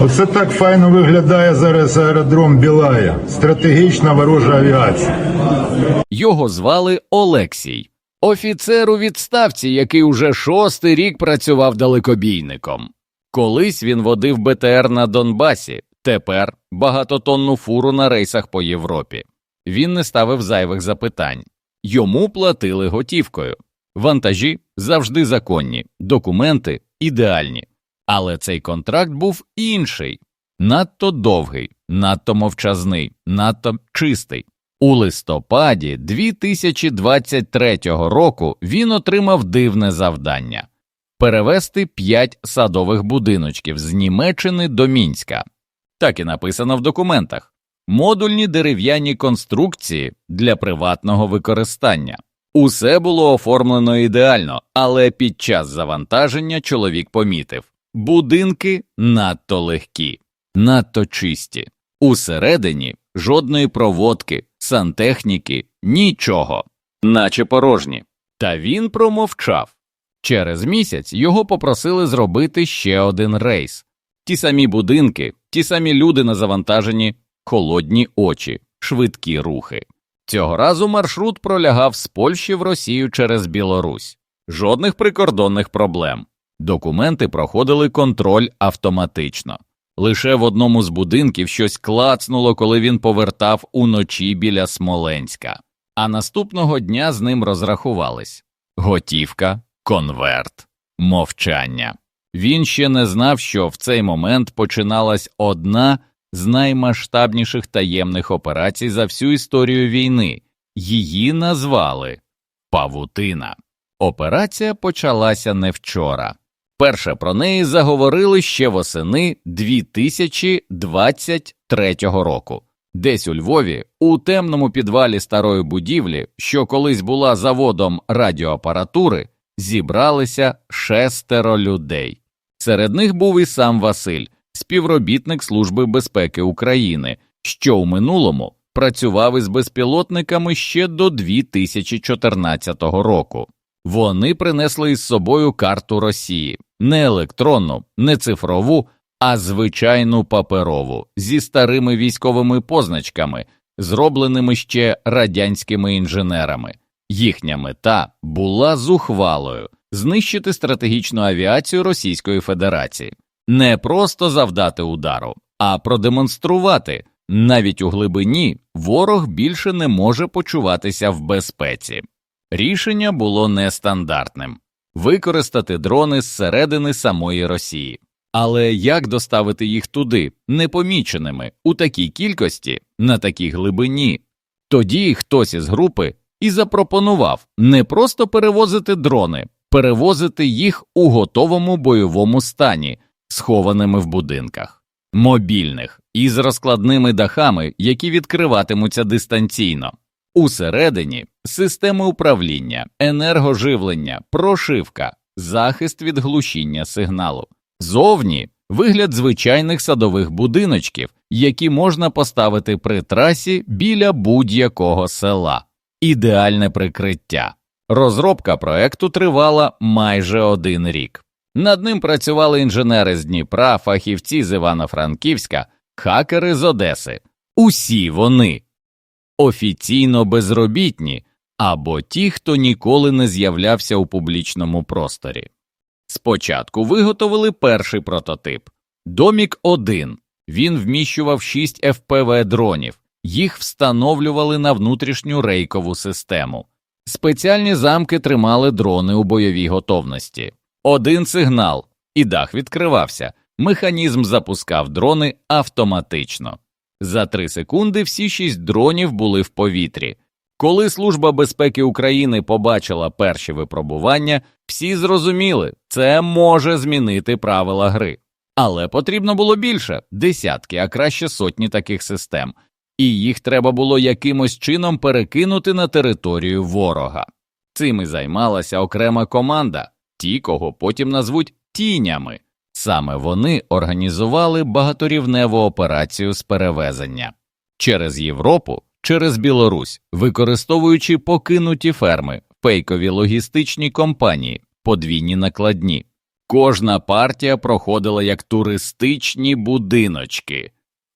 Оце так файно виглядає зараз аеродром Білая. Стратегічна ворожа авіація. Його звали Олексій, офіцер у відставці, який уже шостий рік працював далекобійником. Колись він водив БТР на Донбасі, тепер багатотонну фуру на рейсах по Європі. Він не ставив зайвих запитань. Йому платили готівкою. Вантажі завжди законні, документи ідеальні. Але цей контракт був інший надто довгий, надто мовчазний, надто чистий. У листопаді 2023 року він отримав дивне завдання перевести п'ять садових будиночків з Німеччини до Мінська. Так і написано в документах модульні дерев'яні конструкції для приватного використання. Усе було оформлено ідеально, але під час завантаження чоловік помітив будинки надто легкі, надто чисті. Усередині жодної проводки, сантехніки, нічого, наче порожні. Та він промовчав. Через місяць його попросили зробити ще один рейс. Ті самі будинки, ті самі люди на завантаженні, холодні очі, швидкі рухи. Цього разу маршрут пролягав з Польщі в Росію через Білорусь. Жодних прикордонних проблем. Документи проходили контроль автоматично. Лише в одному з будинків щось клацнуло, коли він повертав уночі біля Смоленська, а наступного дня з ним розрахувались готівка, конверт, мовчання. Він ще не знав, що в цей момент починалась одна з наймасштабніших таємних операцій за всю історію війни. Її назвали Павутина. Операція почалася не вчора. Перше про неї заговорили ще восени 2023 року. Десь у Львові, у темному підвалі старої будівлі, що колись була заводом радіоапаратури, зібралися шестеро людей. Серед них був і сам Василь, співробітник Служби безпеки України, що у минулому працював із безпілотниками ще до 2014 року. Вони принесли із собою карту Росії, не електронну, не цифрову, а звичайну паперову зі старими військовими позначками, зробленими ще радянськими інженерами. Їхня мета була зухвалою знищити стратегічну авіацію Російської Федерації, не просто завдати удару, а продемонструвати навіть у глибині ворог більше не може почуватися в безпеці. Рішення було нестандартним використати дрони зсередини самої Росії. Але як доставити їх туди, непоміченими, у такій кількості, на такій глибині? Тоді хтось із групи і запропонував не просто перевозити дрони, перевозити їх у готовому бойовому стані, схованими в будинках, мобільних із розкладними дахами, які відкриватимуться дистанційно. Усередині системи управління, енергоживлення, прошивка, захист від глушіння сигналу. Зовні вигляд звичайних садових будиночків, які можна поставити при трасі біля будь-якого села. Ідеальне прикриття. Розробка проекту тривала майже один рік. Над ним працювали інженери з Дніпра, фахівці з Івано-Франківська, хакери з Одеси. Усі вони офіційно безробітні або ті, хто ніколи не з'являвся у публічному просторі. Спочатку виготовили перший прототип Домік 1 Він вміщував 6 FPV дронів, їх встановлювали на внутрішню рейкову систему. Спеціальні замки тримали дрони у бойовій готовності. Один сигнал, і дах відкривався. Механізм запускав дрони автоматично. За три секунди всі шість дронів були в повітрі. Коли Служба безпеки України побачила перші випробування, всі зрозуміли, це може змінити правила гри. Але потрібно було більше десятки, а краще сотні таких систем, і їх треба було якимось чином перекинути на територію ворога. Цим і займалася окрема команда, ті, кого потім назвуть тінями. Саме вони організували багаторівневу операцію з перевезення через Європу, через Білорусь, використовуючи покинуті ферми, фейкові логістичні компанії, подвійні накладні. Кожна партія проходила як туристичні будиночки,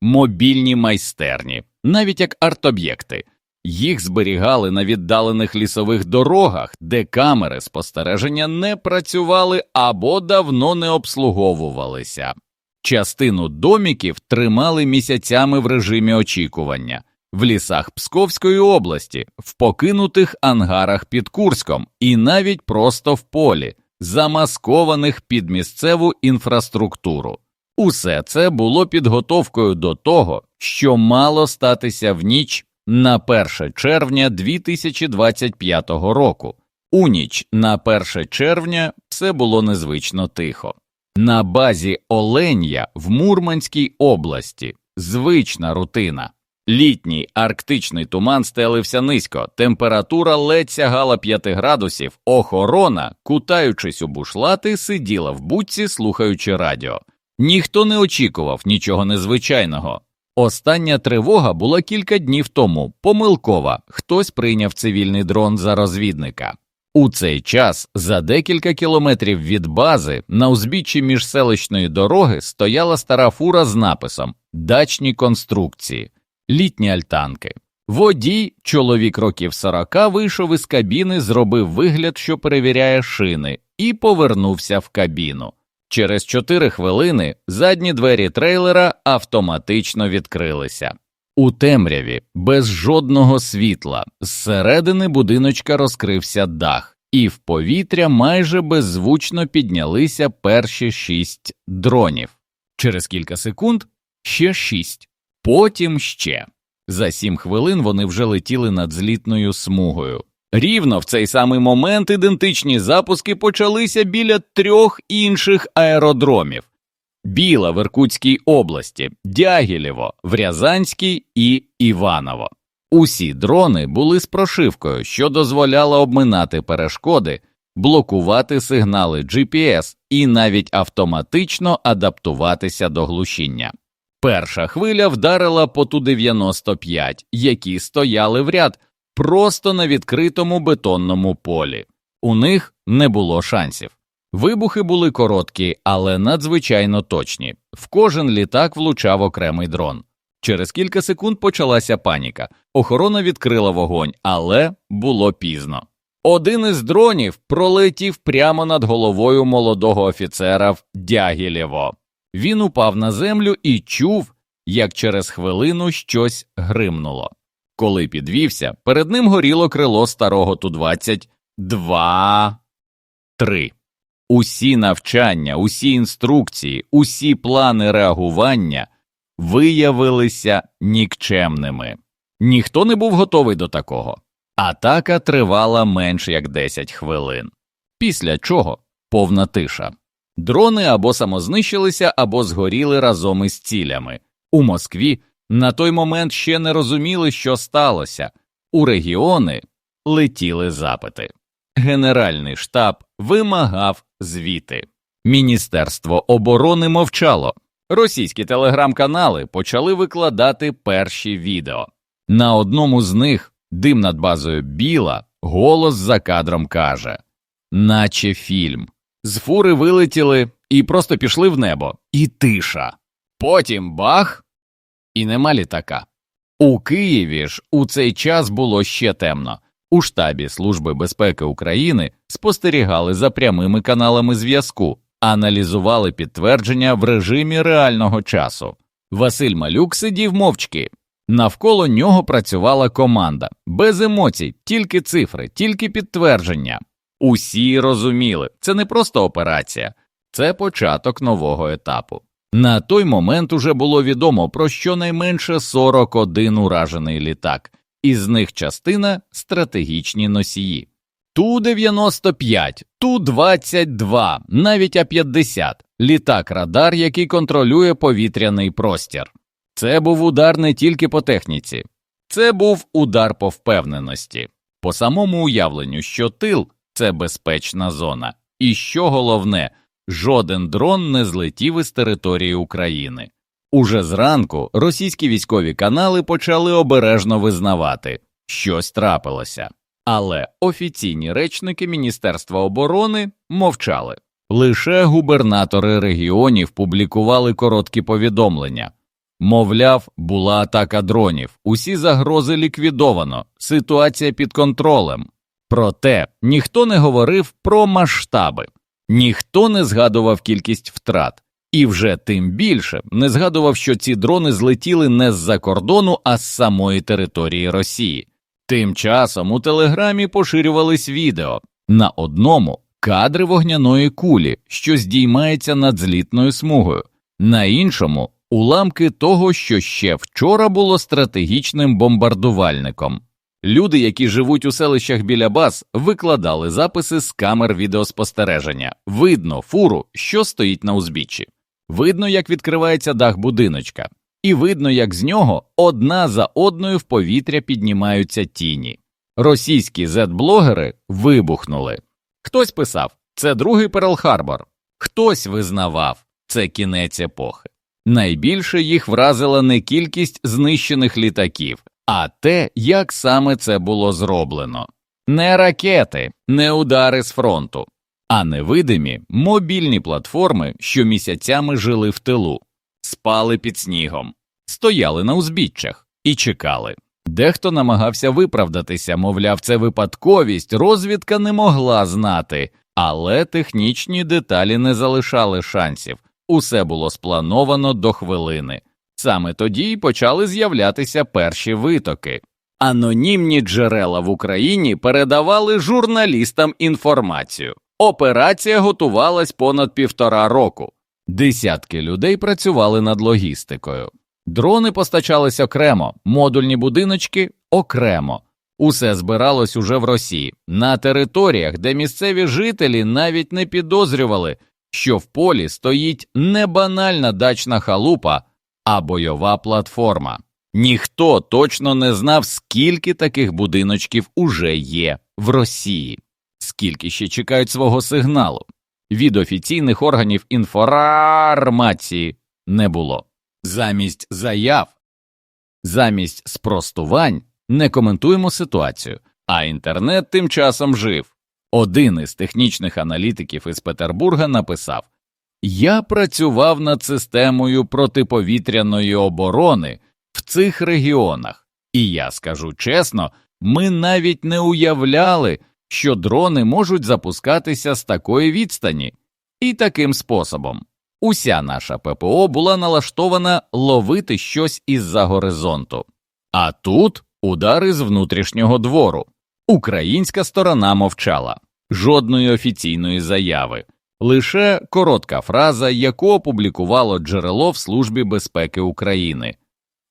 мобільні майстерні, навіть як арт-об'єкти. Їх зберігали на віддалених лісових дорогах, де камери спостереження не працювали або давно не обслуговувалися. Частину доміків тримали місяцями в режимі очікування в лісах Псковської області, в покинутих ангарах під Курськом і навіть просто в полі, замаскованих під місцеву інфраструктуру. Усе це було підготовкою до того, що мало статися в ніч на 1 червня 2025 року. У ніч на 1 червня все було незвично тихо. На базі Оленя в Мурманській області звична рутина. Літній арктичний туман стелився низько, температура ледь сягала 5 градусів, охорона, кутаючись у бушлати, сиділа в будці, слухаючи радіо. Ніхто не очікував нічого незвичайного. Остання тривога була кілька днів тому, помилкова, хтось прийняв цивільний дрон за розвідника. У цей час за декілька кілометрів від бази на узбіччі міжселищної дороги стояла стара фура з написом Дачні конструкції, літні альтанки. Водій, чоловік років сорока, вийшов із кабіни, зробив вигляд, що перевіряє шини, і повернувся в кабіну. Через чотири хвилини задні двері трейлера автоматично відкрилися. У темряві, без жодного світла, зсередини будиночка розкрився дах, і в повітря майже беззвучно піднялися перші шість дронів. Через кілька секунд ще шість, потім ще. За сім хвилин вони вже летіли над злітною смугою. Рівно в цей самий момент ідентичні запуски почалися біля трьох інших аеродромів: Біла в Іркутській області, Дягілєво, в Рязанській і Іваново. Усі дрони були з прошивкою, що дозволяла обминати перешкоди, блокувати сигнали GPS і навіть автоматично адаптуватися до глушіння. Перша хвиля вдарила по Ту-95, які стояли в ряд просто на відкритому бетонному полі. У них не було шансів. Вибухи були короткі, але надзвичайно точні. В кожен літак влучав окремий дрон. Через кілька секунд почалася паніка. Охорона відкрила вогонь, але було пізно. Один із дронів пролетів прямо над головою молодого офіцера в Дягілєво. Він упав на землю і чув, як через хвилину щось гримнуло. Коли підвівся, перед ним горіло крило старого Ту-20 два три. Усі навчання, усі інструкції, усі плани реагування виявилися нікчемними. Ніхто не був готовий до такого. Атака тривала менш як 10 хвилин. Після чого повна тиша. Дрони або самознищилися, або згоріли разом із цілями. У Москві на той момент ще не розуміли, що сталося. У регіони летіли запити. Генеральний штаб вимагав звіти. Міністерство оборони мовчало. Російські телеграм-канали почали викладати перші відео. На одному з них дим над базою Біла, голос за кадром каже, наче фільм. З фури вилетіли і просто пішли в небо, і тиша. Потім бах, і нема літака. У Києві ж у цей час було ще темно. У штабі Служби безпеки України спостерігали за прямими каналами зв'язку, аналізували підтвердження в режимі реального часу. Василь Малюк сидів мовчки. Навколо нього працювала команда без емоцій, тільки цифри, тільки підтвердження. Усі розуміли, це не просто операція, це початок нового етапу. На той момент уже було відомо про щонайменше 41 уражений літак, із них частина стратегічні носії. Ту-95, Ту-22, навіть А-50 літак радар, який контролює повітряний простір. Це був удар не тільки по техніці, це був удар по впевненості, по самому уявленню, що тил це безпечна зона, і що головне, жоден дрон не злетів із території України. Уже зранку російські військові канали почали обережно визнавати, щось трапилося, але офіційні речники Міністерства оборони мовчали. Лише губернатори регіонів публікували короткі повідомлення. Мовляв, була атака дронів, усі загрози ліквідовано, ситуація під контролем. Проте ніхто не говорив про масштаби, ніхто не згадував кількість втрат, і вже тим більше не згадував, що ці дрони злетіли не з-за кордону, а з самої території Росії. Тим часом у телеграмі поширювались відео на одному кадри вогняної кулі, що здіймається над злітною смугою, на іншому уламки того, що ще вчора було стратегічним бомбардувальником. Люди, які живуть у селищах біля баз, викладали записи з камер відеоспостереження. Видно фуру, що стоїть на узбіччі. Видно, як відкривається дах будиночка, і видно, як з нього одна за одною в повітря піднімаються тіні. Російські зет-блогери вибухнули. Хтось писав це другий Перл-Харбор, хтось визнавав це кінець епохи. Найбільше їх вразила не кількість знищених літаків, а те, як саме це було зроблено. Не ракети, не удари з фронту, а невидимі мобільні платформи, що місяцями жили в тилу, спали під снігом, стояли на узбіччях і чекали. Дехто намагався виправдатися, мовляв, це випадковість, розвідка не могла знати, але технічні деталі не залишали шансів. Усе було сплановано до хвилини. Саме тоді й почали з'являтися перші витоки. Анонімні джерела в Україні передавали журналістам інформацію. Операція готувалась понад півтора року. Десятки людей працювали над логістикою. Дрони постачались окремо, модульні будиночки окремо. Усе збиралось уже в Росії, на територіях, де місцеві жителі навіть не підозрювали, що в полі стоїть не банальна дачна халупа, а бойова платформа. Ніхто точно не знав, скільки таких будиночків уже є в Росії, скільки ще чекають свого сигналу. Від офіційних органів інформації не було. Замість заяв, замість спростувань не коментуємо ситуацію, а інтернет тим часом жив. Один із технічних аналітиків із Петербурга написав Я працював над системою протиповітряної оборони в цих регіонах, і я скажу чесно, ми навіть не уявляли, що дрони можуть запускатися з такої відстані і таким способом. Уся наша ППО була налаштована ловити щось із-за горизонту. А тут удари з внутрішнього двору. Українська сторона мовчала, жодної офіційної заяви, лише коротка фраза, яку опублікувало джерело в Службі безпеки України.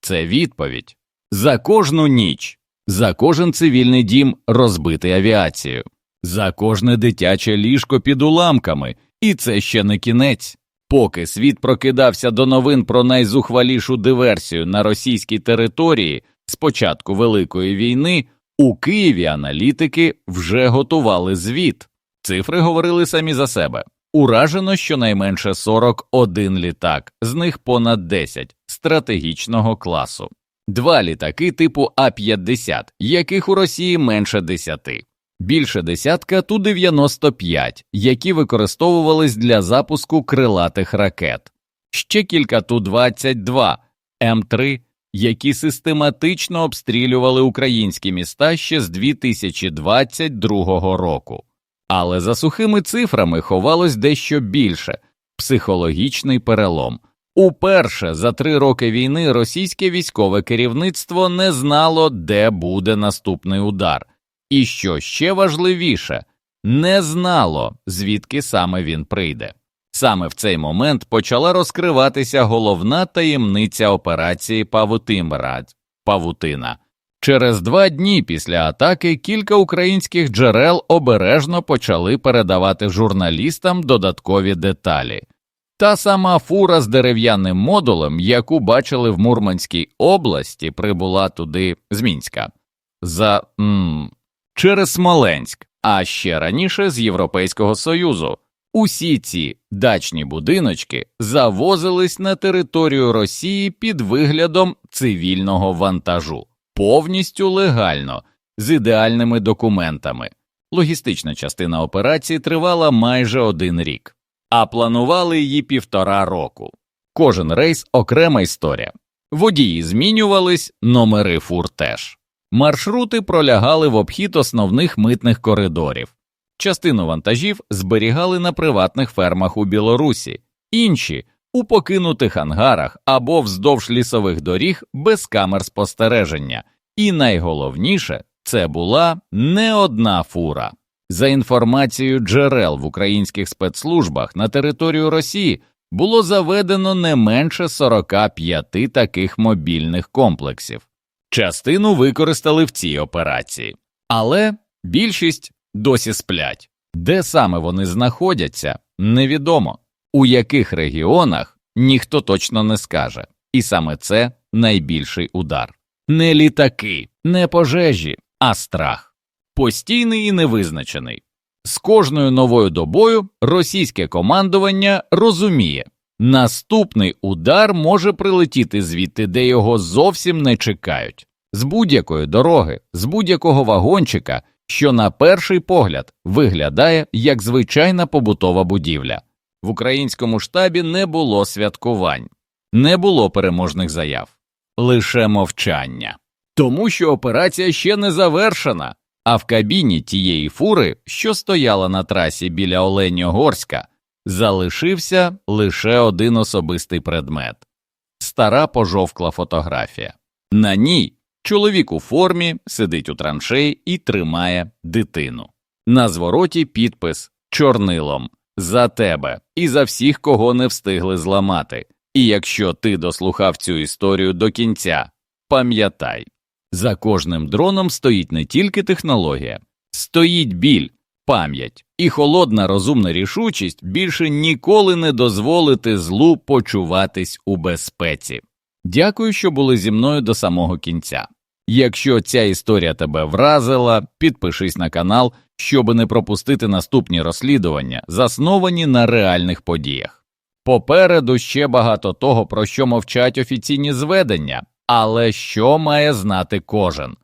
Це відповідь за кожну ніч, за кожен цивільний дім розбитий авіацією, за кожне дитяче ліжко під уламками, і це ще не кінець. Поки світ прокидався до новин про найзухвалішу диверсію на російській території з початку Великої війни, у Києві аналітики вже готували звіт. Цифри говорили самі за себе. Уражено щонайменше 41 літак, з них понад 10 стратегічного класу, два літаки типу А-50, яких у Росії менше 10, більше десятка Ту-95, які використовувались для запуску крилатих ракет, ще кілька Ту-22, М3, які систематично обстрілювали українські міста ще з 2022 року. Але за сухими цифрами ховалось дещо більше психологічний перелом. Уперше за три роки війни російське військове керівництво не знало, де буде наступний удар, і що ще важливіше, не знало, звідки саме він прийде. Саме в цей момент почала розкриватися головна таємниця операції Павутимрад Павутина. Через два дні після атаки кілька українських джерел обережно почали передавати журналістам додаткові деталі. Та сама фура з дерев'яним модулем, яку бачили в Мурманській області, прибула туди з Мінська за м, через Смоленськ, а ще раніше з Європейського Союзу. Усі ці дачні будиночки завозились на територію Росії під виглядом цивільного вантажу, повністю легально, з ідеальними документами. Логістична частина операції тривала майже один рік. а планували її півтора року. Кожен рейс окрема історія. Водії змінювались, номери фур теж. Маршрути пролягали в обхід основних митних коридорів. Частину вантажів зберігали на приватних фермах у Білорусі, інші у покинутих ангарах або вздовж лісових доріг без камер спостереження. І найголовніше це була не одна фура. За інформацією джерел в українських спецслужбах на територію Росії було заведено не менше 45 таких мобільних комплексів. Частину використали в цій операції, але більшість досі сплять. Де саме вони знаходяться, невідомо. У яких регіонах ніхто точно не скаже, і саме це найбільший удар. Не літаки, не пожежі, а страх. Постійний і невизначений. З кожною новою добою російське командування розуміє, наступний удар може прилетіти звідти, де його зовсім не чекають, з будь-якої дороги, з будь-якого вагончика, що на перший погляд виглядає як звичайна побутова будівля. В українському штабі не було святкувань, не було переможних заяв, лише мовчання. Тому що операція ще не завершена, а в кабіні тієї фури, що стояла на трасі біля Оленьогорська, залишився лише один особистий предмет стара пожовкла фотографія. На ній чоловік у формі сидить у траншеї і тримає дитину. На звороті підпис чорнилом за тебе і за всіх, кого не встигли зламати. І якщо ти дослухав цю історію до кінця, пам'ятай, за кожним дроном стоїть не тільки технологія, стоїть біль, пам'ять і холодна розумна рішучість більше ніколи не дозволити злу почуватись у безпеці. Дякую, що були зі мною до самого кінця. Якщо ця історія тебе вразила, підпишись на канал, щоб не пропустити наступні розслідування, засновані на реальних подіях. Попереду ще багато того, про що мовчать офіційні зведення, але що має знати кожен.